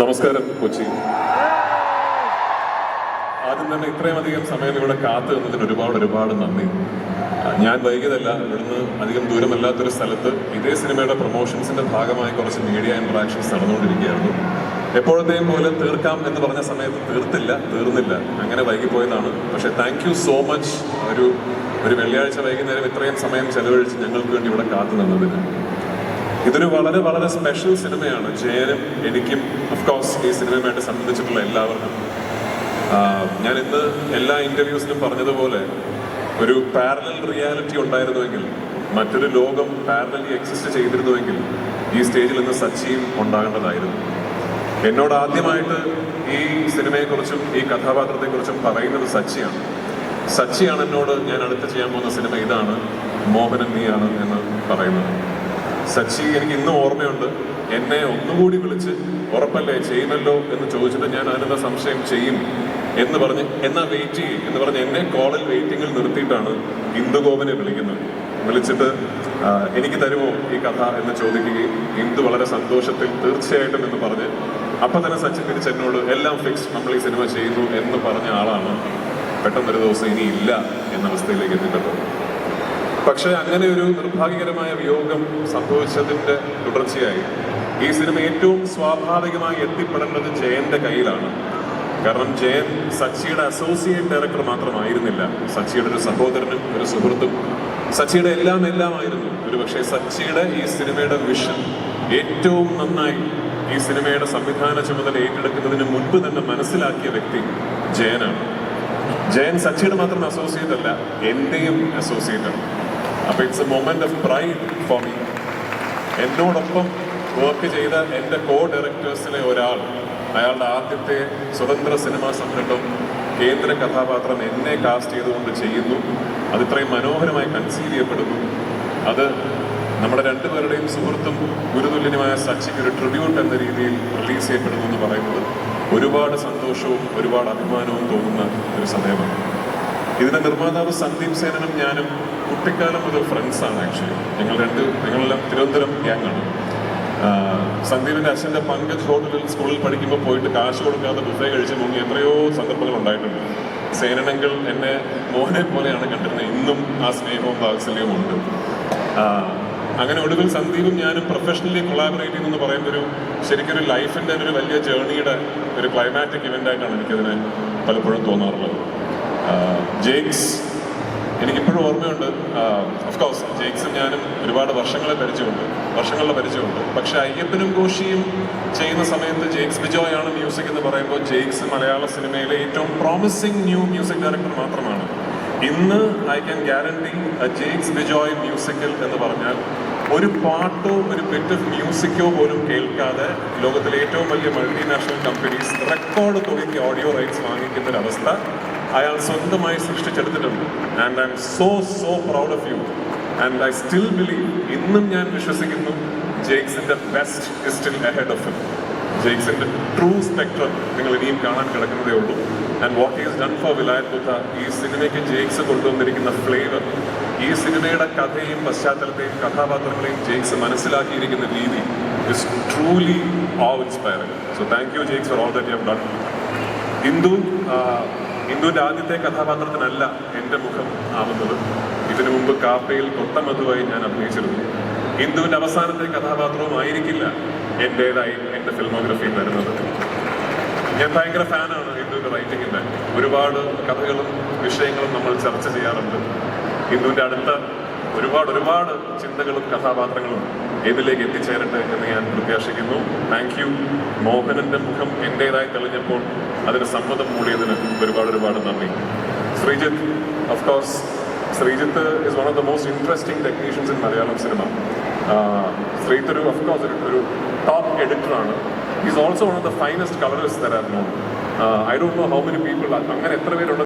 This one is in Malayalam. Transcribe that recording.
നമസ്കാരം കൊച്ചി. ആദ്യം തന്നെ ഇത്രയും അധികം സമയം ഇവിടെ കാത്തു നിന്നതിന് ഒരുപാട് ഒരുപാട് നന്ദി. ഞാൻ വൈകിയതല്ല ഇവിടുന്ന് അധികം ദൂരമല്ലാത്തൊരു സ്ഥലത്ത് ഇതേ സിനിമയുടെ പ്രൊമോഷൻസിന്റെ ഭാഗമായി കുറച്ച് മീഡിയ ഇന്ററാക്ഷൻസ് നടന്നുകൊണ്ടിരിക്കുകയായിരുന്നു. എപ്പോഴത്തെയും പോലെ തീർക്കാം എന്ന് പറഞ്ഞ സമയത്ത് തീർത്തില്ല തീർന്നില്ല. അങ്ങനെ വൈകിപ്പോയതാണ്. പക്ഷെ താങ്ക് യു സോ മച്ച് ഒരു ഒരു വെള്ളിയാഴ്ച വൈകുന്നേരം ഇത്രയും സമയം ചെലവഴിച്ച് ഞങ്ങൾക്ക് വേണ്ടി ഇവിടെ കാത്തു നിന്നതിന്. ഇതൊരു വളരെ വളരെ സ്പെഷ്യൽ സിനിമയാണ്. ജയനും എനിക്കും അഫ്കോഴ്സ് ഈ സിനിമയുമായിട്ട് സംബന്ധിച്ചിട്ടുള്ള എല്ലാവർക്കും. ഞാൻ ഇന്ന് എല്ലാ ഇന്റർവ്യൂസിലും പറഞ്ഞതുപോലെ ഒരു പാരലൽ റിയാലിറ്റി ഉണ്ടായിരുന്നുവെങ്കിൽ മറ്റൊരു ലോകം പാരലലി എക്സിസ്റ്റ് ചെയ്തിരുന്നുവെങ്കിൽ ഈ സ്റ്റേജിൽ ഇന്ന് സച്ചിയും ഉണ്ടാകേണ്ടതായിരുന്നു. എന്നോട് ആദ്യമായിട്ട് ഈ സിനിമയെക്കുറിച്ചും ഈ കഥാപാത്രത്തെക്കുറിച്ചും പറയുന്നത് സച്ചിയാണ്. സച്ചിയാണ് എന്നോട് ഞാൻ അടുത്ത് ചെയ്യാൻ പോകുന്ന സിനിമ ഇതാണ് മോഹനൻ നീയാണ് എന്ന് പറയുന്നത്. സച്ചി എനിക്ക് ഇന്നും ഓർമ്മയുണ്ട്. എന്നെ ഒന്നുകൂടി വിളിച്ച് ഉറപ്പല്ലേ ചെയ്യുമല്ലോ എന്ന് ചോദിച്ചിട്ട് ഞാൻ അതിനെന്താ സംശയം ചെയ്യും എന്ന് പറഞ്ഞ് എന്നാ വെയിറ്റ് ചെയ്യും എന്ന് പറഞ്ഞ് എന്നെ കോളിൽ വെയിറ്റിങ്ങിൽ നിർത്തിയിട്ടാണ് ഇന്ദുഗോപനെ വിളിക്കുന്നത്. വിളിച്ചിട്ട് എനിക്ക് തരുമോ ഈ കഥ? എന്ന് ചോദിക്കുകയും ഇന്ദു വളരെ സന്തോഷത്തിൽ തീർച്ചയായിട്ടും എന്ന് പറഞ്ഞ് അപ്പൊ തന്നെ സച്ചിൻ തിരിച്ച് എന്നോട് എല്ലാം ഫിക്സ് നമ്മൾ ഈ സിനിമ ചെയ്യുന്നു എന്ന് പറഞ്ഞ ആളാണ്. പെട്ടെന്നൊരു ദിവസം ഇനി ഇല്ല എന്ന അവസ്ഥയിലേക്ക് എത്തിപ്പെട്ടത്. പക്ഷെ അങ്ങനെ ഒരു നിർഭാഗ്യകരമായ വിയോഗം സംഭവിച്ചതിന്റെ തുടർച്ചയായി. ഈ സിനിമ ഏറ്റവും സ്വാഭാവികമായി എത്തിപ്പെടേണ്ടത് ജയന്റെ കയ്യിലാണ്. കാരണം ജയൻ സച്ചിയുടെ അസോസിയേറ്റ് ഡയറക്ടർ മാത്രമായിരുന്നില്ല. സച്ചിയുടെ ഒരു സഹോദരനും ഒരു സുഹൃത്തും. സച്ചിയുടെ എല്ലാം എല്ലാമായിരുന്നു. ഒരു പക്ഷേ സച്ചിയുടെ ഈ സിനിമയുടെ വിഷൻ ഏറ്റവും നന്നായി ഈ സിനിമയുടെ സംവിധാന ചുമതല ഏറ്റെടുക്കുന്നതിന് മുൻപ് തന്നെ മനസ്സിലാക്കിയ വ്യക്തി ജയനാണ്. ജയൻ സച്ചിയുടെ മാത്രം അസോസിയേറ്റ് അല്ല എന്റെയും അസോസിയേറ്റ് ആണ്. അപ്പൊ it's a moment of pride for me എന്നോടൊപ്പം വർക്ക് ചെയ്ത എന്റെ കോ ഡയറക്ടേഴ്സിലെ ഒരാൾ അയാളുടെ ആദ്യത്തെ സ്വതന്ത്ര സിനിമാ സംരംഭം കേന്ദ്ര കഥാപാത്രം എന്നെ കാസ്റ്റ് ചെയ്തുകൊണ്ട് ചെയ്യുന്നു. അത് ഇത്രയും മനോഹരമായി കൺസീവ് ചെയ്യപ്പെടുന്നു. അത് നമ്മുടെ രണ്ടുപേരുടെയും സുഹൃത്തും ഗുരുതുല്യനുമായ സച്ചിക്ക് ഒരു ട്രിബ്യൂട്ട് എന്ന രീതിയിൽ റിലീസ് ചെയ്യപ്പെടുന്നു എന്ന് പറയുന്നത് ഒരുപാട് സന്തോഷവും ഒരുപാട് അഭിമാനവും തോന്നുന്ന ഒരു സമയമാണ്. ഇതിന്റെ നിർമ്മാതാവ് സന്ദീപ് സേനനും ഞാനും കുട്ടിക്കാലം മുതൽ ഫ്രണ്ട്സാണ് ആക്ച്വലി ഞങ്ങൾ രണ്ട് ഞങ്ങളെല്ലാം തിരുവനന്തപുരം ഗ്യാങ്ങാണ് സന്ദീപിന്റെ അച്ഛന്റെ പങ്കജ് ഹോട്ടലിൽ സ്കൂളിൽ പഠിക്കുമ്പോൾ പോയിട്ട് കാശ് കൊടുക്കാതെ ബുഫേ കഴിച്ച് മുങ്ങി എത്രയോ സന്ദർഭങ്ങൾ ഉണ്ടായിട്ടുണ്ട്. സേനനങ്ങൾ എന്നെ മോനെ പോലെയാണ് കണ്ടിരുന്നത്. ഇന്നും ആ സ്നേഹവും വാത്സല്യവും ഉണ്ട്. അങ്ങനെ ഒടുവിൽ സന്ദീപും ഞാനും പ്രൊഫഷണലി കൊളാബറേറ്റ് ചെയ്യുന്നു പറയുമ്പോൾ ഒരു ശരിക്കൊരു ലൈഫിന്റെ ഒരു വലിയ ജേർണിയുടെ ഒരു ക്ലൈമാറ്റിക് ഇവന്റായിട്ടാണ് എനിക്കതിനെ പലപ്പോഴും തോന്നാറുള്ളത്. ആഹ് ജെയ്ക്സ് എനിക്കിപ്പോഴും ഓർമ്മയുണ്ട് ഓഫ്കോഴ്സ് ജെയ്ക്സും ഞാനും ഒരുപാട് വർഷങ്ങളെ പരിചയമുണ്ട് വർഷങ്ങളുടെ പരിചയമുണ്ട്. പക്ഷെ അയ്യപ്പനും ഘോഷിയും ചെയ്യുന്ന സമയത്ത് ജെയ്ക്സ് ബിജോയ് ആണ് മ്യൂസിക് എന്ന് പറയുമ്പോൾ ജെയ്ക്സ് മലയാള സിനിമയിലെ ഏറ്റവും പ്രോമിസിംഗ് ന്യൂ മ്യൂസിക് ഡയറക്ടർ മാത്രമാണ്. ഇന്ന് I can guarantee Jakes Bejoy musical എന്ന് പറഞ്ഞാൽ ഒരു പാട്ടോ ഒരു ബിറ്റ് ഓഫ് മ്യൂസിക്കോ പോലും കേൾക്കാതെ ലോകത്തിലെ ഏറ്റവും വലിയ മൾട്ടിനാഷണൽ കമ്പനീസ് റെക്കോർഡ് തുകയ്ക്ക് ഓഡിയോ റൈറ്റ്സ് വാങ്ങിക്കുന്ന ഒരു അവസ്ഥ അയാൾ സ്വന്തമായി സൃഷ്ടിച്ചെടുത്തിട്ടുണ്ട്. And I'm so so proud of you and I still believe ഇന്നും ഞാൻ വിശ്വസിക്കുന്നു ജെയ്ക്സിന്റെ best is still ahead of him ജെയ്ക്സിന്റെ true spectrum നിങ്ങൾ ഇനിയും കാണാൻ കിടക്കുന്നതേ ഉള്ളൂ. And what is done for Vilayath Buddha ഈ സിനിമയ്ക്ക് ജെയ്ക്സ് കൊണ്ടുവന്നിരിക്കുന്ന ഫ്ലേവർ ഈ സിനിമയുടെ കഥയും പശ്ചാത്തലത്തെയും കഥാപാത്രങ്ങളെയും ജെയ്ക്സ് മനസ്സിലാക്കിയിരിക്കുന്ന രീതി is truly oh inspiring so thank you Jakes for all that you have done Indu ആ, ഇന്ദുവിന്റെ ആദ്യത്തെ കഥാപാത്രത്തിനല്ല എന്റെ മുഖം ആവുന്നത്. ഇതിനു മുമ്പ് കാപ്പയിൽ കൊട്ടമധുവായി ഞാൻ അഭിനയിച്ചിരുന്നു. ഇന്ദുവിന്റെ അവസാനത്തെ കഥാപാത്രവും ആയിരിക്കില്ല എന്റേതായി എന്റെ ഫിൽമോഗ്രഫിയിൽ വരുന്നത്. ഞാൻ ഭയങ്കര ഫാനാണ് ഇന്ദുവിന്റെ റൈറ്റിങ്ങിന്റെ ഒരുപാട് കഥകളും വിഷയങ്ങളും നമ്മൾ ചർച്ച ചെയ്യാറുണ്ട്. ഇന്ദുവിന്റെ അടുത്ത ഒരുപാട് ഒരുപാട് ചിന്തകളും കഥാപാത്രങ്ങളും ഇതിലേക്ക് എത്തിച്ചേരട്ടെ എന്ന് ഞാൻ പ്രത്യാശിക്കുന്നു. താങ്ക് യു മോഹനന്റെ മുഖം എന്റെതായി തെളിഞ്ഞപ്പോൾ അതിന് സമ്മതം മൂടിയതിന് ഒരുപാട് ഒരുപാട് നന്ദി. Sreejith of course Sreejith is one of the most interesting technicians in Malayalam cinema Sreejith ഒരു ഓഫ് കോഴ്സ് ഒരു top എഡിറ്ററാണ് is also one of the finest colours തരാൻ I don't know how many people അങ്ങനെ എത്ര പേരുണ്ട്